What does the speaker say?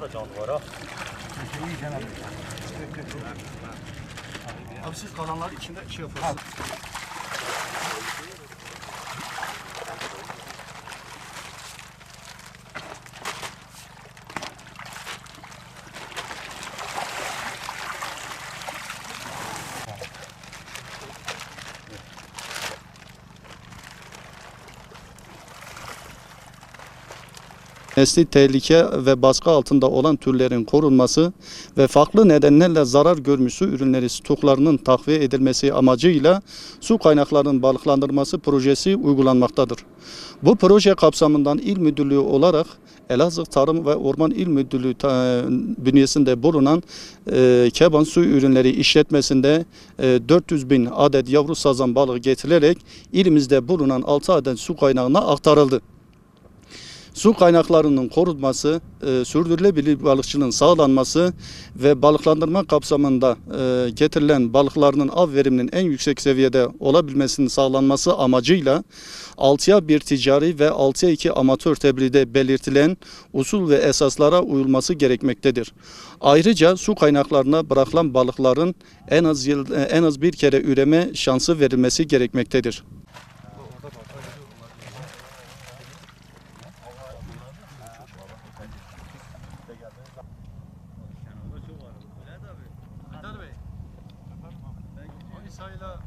Burada da canlı var ha. Abi siz kalanlar içinde şey yaparsınız. Nesli tehlike ve baskı altında olan türlerin korunması ve farklı nedenlerle zarar görmüş ürünleri stoklarının takviye edilmesi amacıyla su kaynaklarının balıklandırması projesi uygulanmaktadır. Bu proje kapsamından il müdürlüğü olarak Elazığ Tarım ve Orman İl Müdürlüğü ta- bünyesinde bulunan e, Keban Su Ürünleri işletmesinde e, 400 bin adet yavru sazan balığı getirilerek ilimizde bulunan 6 adet su kaynağına aktarıldı. Su kaynaklarının korunması, e, sürdürülebilir balıkçılığın sağlanması ve balıklandırma kapsamında e, getirilen balıklarının av veriminin en yüksek seviyede olabilmesinin sağlanması amacıyla 6'ya 1 ticari ve 6'ya 2 amatör tebliğde belirtilen usul ve esaslara uyulması gerekmektedir. Ayrıca su kaynaklarına bırakılan balıkların en az yıl, en az bir kere üreme şansı verilmesi gerekmektedir. Haydar